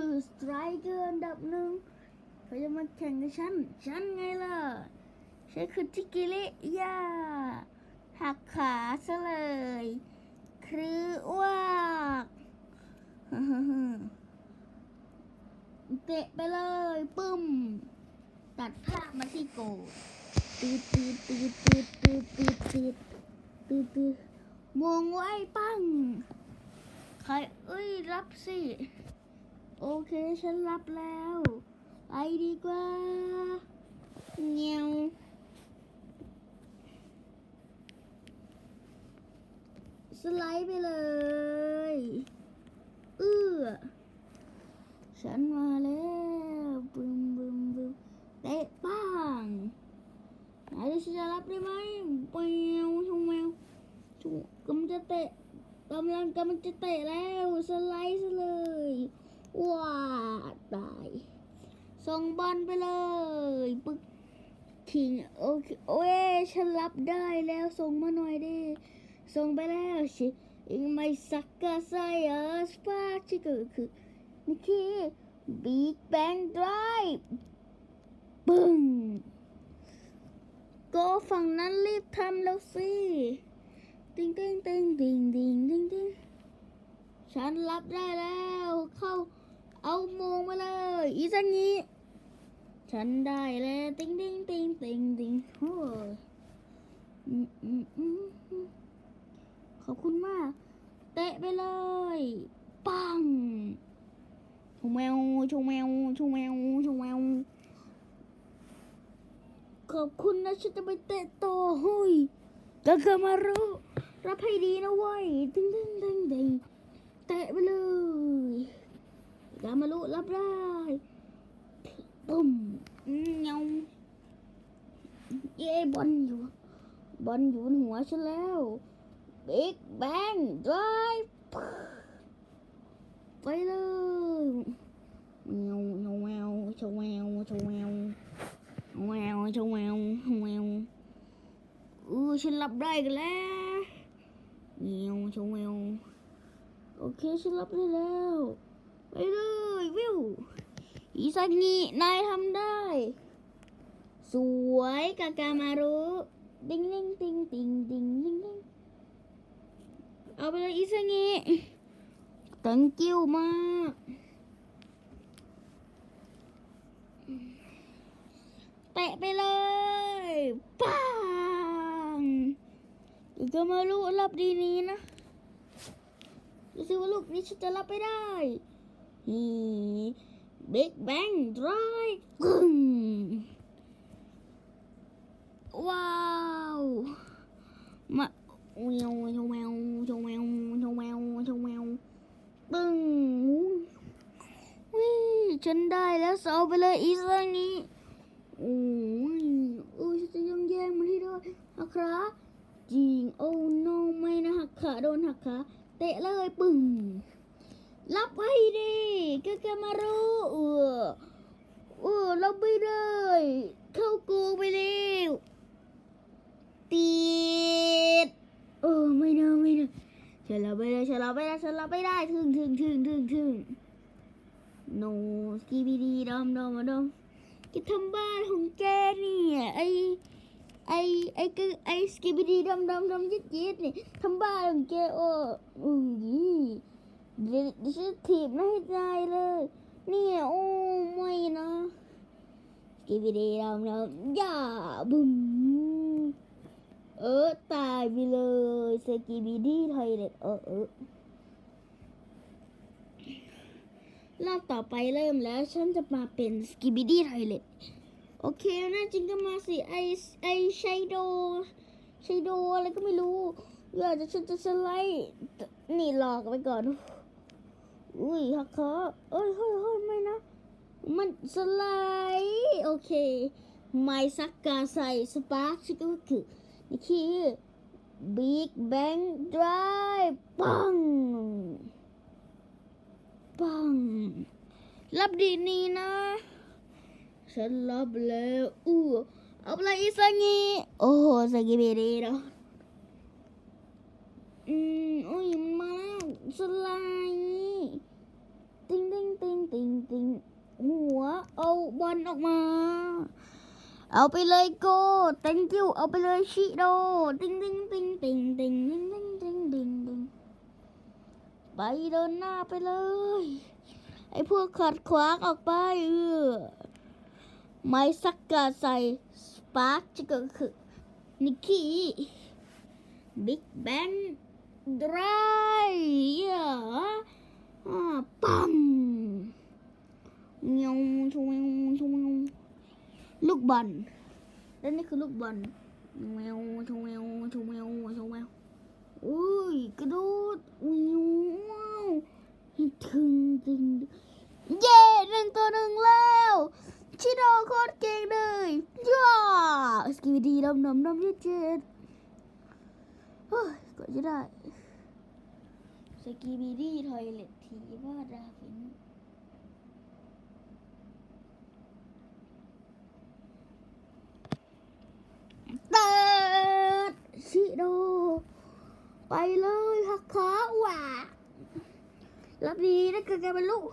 คือสไตรเกอร์อันดับหนึ่งเขาจะมาแข่งกับฉัน ฉันไงล่ะฉันคือทิกิริยาหักขาซะเลย คืออ้วกเตะไปเลยปึ้ม ตัดภาพมาที่โกตืดตืดตืดตืดตืดตืดตืดตืดตืดมองไว้ปั้งใครเอ้ย รับสิ โอเคฉันรับแล้วไปดีกว่าเงียวสไลด์ไปเลยเอื้อฉันมาแล้วบึมบึมบึมเตะป้างไหนดูฉันจะรับได้ไหมเปียวชงแมวชงกำจะเตะกำลังกำลังจะเตะแล้วสไลด์ซะเลย ว้าตายส่งบอลไปเลยปึ๊กทิ้งโอเคโอ้ยฉันรับได้แล้วส่งมาหน่อยดิส่งไปแล้วชิอีไม่สักกะไซเออสปาชิก็คือนี่คือ Big Bang Drive ปึ้งก็ฝั่งนั้นรีบทำแล้วสิติงติงติงติงติงติงติงฉันรับได้แล้วเข้า เอาโมงมาเลย อีสังนี้ ฉันได้แล้วติงติงติงติงติงโอ้ยอืมอืมอืมอืมขอบคุณมาก เตะไปเลย ปังชงแมวชงแมวชงแมวชงแมวขอบคุณนะฉันจะไปเตะต่อเฮ้ยก็เกิดมารู้ รับให้ดีนะเว้ยตึงตึงตึงตึงเตะไปเลย กามารุรับได้ปุ่มอืมเงาเย้บอลอยู่ บอลอยู่บนหัวฉันแล้วบิ๊กแบงดรายไปเลยแมวแมวแมวชวแมวชวแมวแมวชวแมวแมวเออฉันรับได้กันแล้วแมวชวแมวโอเคฉันรับได้แล้ว ไปเลยวิวอีสันนี่นายทำได้ สวยกากามารุติงติงติงติงติงติงติงเอาไปเลยอีสันนี่ thank you มาก เตะไปเลยปังเดี๋ยวก็มาลูกรับดีนี้นะดูสิว่าลูกนี้ฉันจะรับไปได้ นี่ Big Bang Drive กึ้งว้าวมาแมวชงแมวชงแมวชงแมวชงแมวปึ้งวิฉันได้แล้วสเอาไปเลยอีสังนี้โอ้ยโอ้ยฉันจะยังแย่งมันให้ได้หักขาจริงโอ้ no ไม่นะหักขาโดนหักขาเตะเลยปึ้ง รับให้ดิกากามารุเออเออรับไม่ได้ เข้ากูไปเร็วติดเออไม่ได้ไม่ได้ฉันรับไม่ได้ฉันรับไม่ได้ฉันรับไม่ได้ถึงถึงถึงถึงถึง no สกีบีดีดอมดอมดอมแกทำบ้านของแกเนี่ยไอไอไอก็ไอสกีบีดีดอมดอมดอมยิดยิดนี่ทำบ้านของแกโอ้อุ้ย ดี๋ยวเดี๋ยวฉันถีบไม่ให้ตายเลย เนี่ย โอ้ไม่นะสกีบีดีเราเราอย่าบึ้มเออ ตายไปเลยสกีบีดีไทยเล็ดเออเออรอบต่อไปเริ่มแล้ว ฉันจะมาเป็นสกีบีดีไทยเล็ดโอเคนะจริงก็มาสิ ไอไอชัยโดชัยโดอะไรก็ไม่รู้อยากจะฉันจะสไลด์นี่หลอกไปก่อน อุ้ยฮักเขาเอ้ยเฮ้ยเฮ้ยไม่นะ มันสไลด์โอเค ไมซักกาใส่สปาร์คก็คือนี่คือ Big Bang Drive ปัง ปัง รับดีนี้นะ ฉันรับแล้วอู้เอาไปอีสังีโอ้โหสกิเบดีเนาะอืมโอ้ยมันมาแล้วสไลด์ ติงติงติงติงติงหัวเอาบอลออกมา เอาไปเลยโก thank you เอาไปเลยชิโดติงติงติงติงติงติงติงติงติงติงไปเดินหน้าไปเลย ไอ้พวกขัดขวางออกไปเออไม้สักกาใส่สปาร์คจะก็คือนิกกี้บิ๊กแบงดรายอะอ่า ปั๊มเงี้ยวชงชวงลูกบอลและนี่คือลูกบอลแมวชวชงชวงชวอุ้ยกระโดดวิวว้าวถึงจริงเย้หนึ่งตัวหนึ่งแล้วชิโดโคตรเก่งเลยย่าสกิบดีดำดำดำยืดเจ็ดเฮ้ยกว่าจะได้ สกีบีดี้ทอยเล็ตทีว่าดาฟินเติร์ดชิโด ไปเลยหักขาว่ารับดีนะเกิดกันเป็นลูก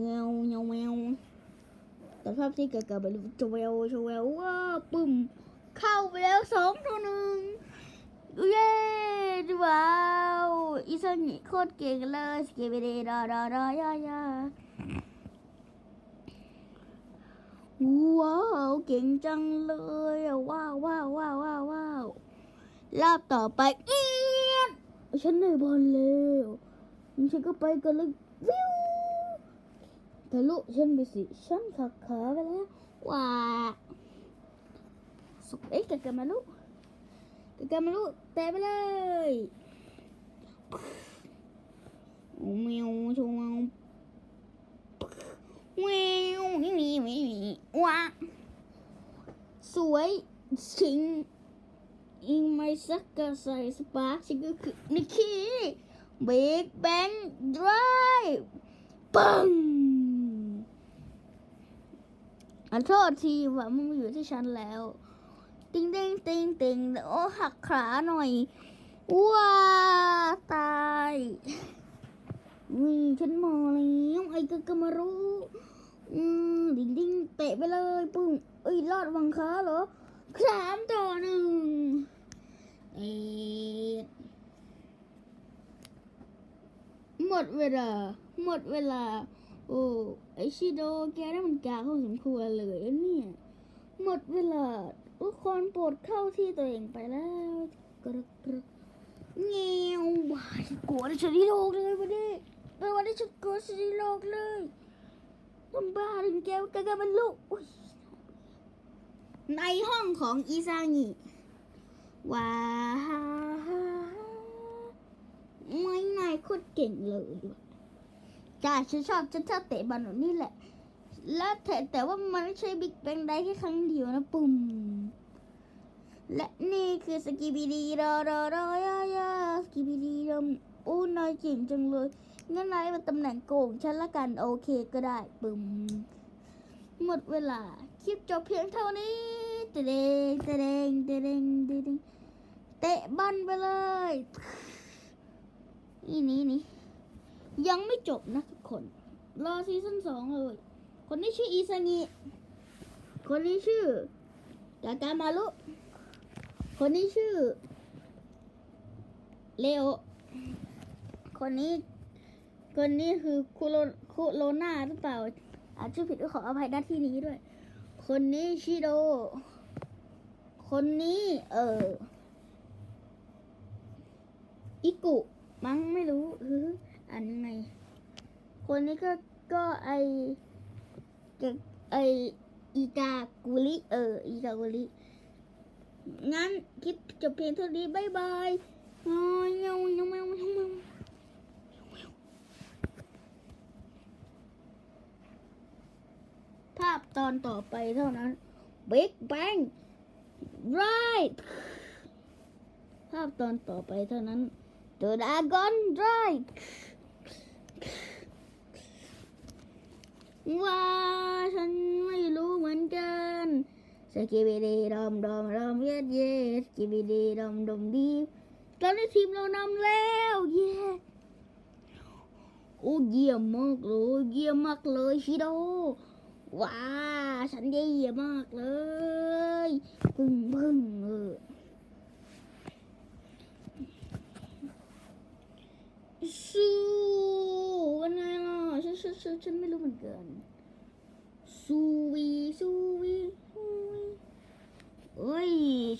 เงาเงาแมวแต่ภาพที่เกิดกันเป็นลูกจะแววจะแววว้าปึ้มเข้าไปแล้วสอง เย้ว้าว อีซังิโคตรเก่งเลยสเกเบเดดาดาดายายาว้าวเก่งจังเลยว้าวว้าวว้าวว้าวว้าวรอบต่อไปเอียดฉันได้บอลแล้วฉันก็ไปกันเลยวิวทะลุฉันไปสิฉันขักขาไปแล้วว้าสุดเอ๊ะกันกันมาลูกกามาลูเตะไปเลย แมวชวงแมวมีมีมีว้าสวยชิงอิงไม่สักกะใส่สปาร์ชิก็คือนิกกี้เบรกแบงดรายปังอันโทษทีว่ามึงอยู่ที่ฉันแล้ว ติงติงติงติงโอ้หักขาหน่อย ว้าตายนี่ฉันมาแล้วไอ้ก็กมารู้อืมดิงดิงเตะไปเลยปุ้งเอ้ยรอดวังขาเหรอสามต่อหนึ่งเอ็ดหมดเวลา หมดเวลา โอ้ไอชิโดแกได้มันกาเข้าสมควรเลยเนี่ย หมดเวลาทุกคนโปรดเข้าที่ตัวเองไปแล้วกรกระ เงี้ยวว้ายกลัวชนิดโลกเลยวันนี้เออวันนี้ฉันกลัวชนิดโลกเลยมันบ้าถึงแก้วแกก็เป็นลูกในห้องของอีซางิว้าวไม่นายโคตรเก่งเลยว่ะจ้าฉันชอบฉันชอบเตะบอลแบบนี้แหละ แล้วแต่แต่ว่ามันไม่ใช่บิ๊กแบงได้แค่ครั้งเดียวนะปุ่ม และนี่คือสกีบีดีรอรอรอยายาสกีบีดีรอมอู้นายเก่งจังเลยงั้นนายมาตำแหน่งโกงฉันละกันโอเคก็ได้ปุ่มหมดเวลา คลิปจบเพียงเท่านี้เตะเดงเตะเดงเตะเดงเตะเดงเตะบอลไปเลยนี่นี่นี่ยังไม่จบนะทุกคน รอซีซั่นสองเลย คนนี้ชื่ออีซางิคนนี้ชื่อกากามารุ คนนี้ชื่อ เลโอ คนนี้ คนนี้คือคุโรคุโรนาหรือเปล่า อาจจะผิดก็ขออภัยหน้าที่นี้ด้วย คนนี้ชิโด คนนี้ เอออิกุ มั้งไม่รู้คืออ่านยังไง คนนี้ก็ก็ไอไออีกากุลิ เออ อีกากุลิ งั้นคลิปจบเพียงเท่านี้บายบายงอยงอยงอยงอยภาพตอนต่อไปเท่านั้น Big Bang Right ภาพตอนต่อไปเท่านั้น The Dragon Right ว่าฉันไม่รู้เหมือนกันสกิบิดีดอมดอมดอม เย็ดเย็ดสกิบิดีดอมดอมดีตอนนี้ทีมเรานำแล้วเย้โอ้เยี่ยมมากเลยเยี่ยมมากเลยชิโดว้าฉันเยี่ยมมากเลยพึ่งพึ่งเออสู้เป็นไงล่ะฉันฉันฉันไม่รู้เหมือนกันสุวีสู้วีสู้วี เอ้ย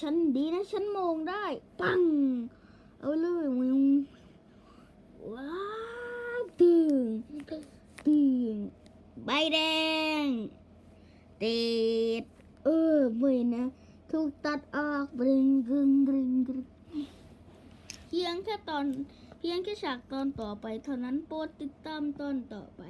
ฉันดีนะ ฉันมองได้ ปัง เอาเลยวิวว้าวตึงตึงใบแดงติดเออไม่นะถูกตัดออกริงกรึงกรึงกรึงเพียงแค่ตอน เพียงแค่ฉากตอนต่อไปเท่านั้นโปรดติดตามตอนต่อไป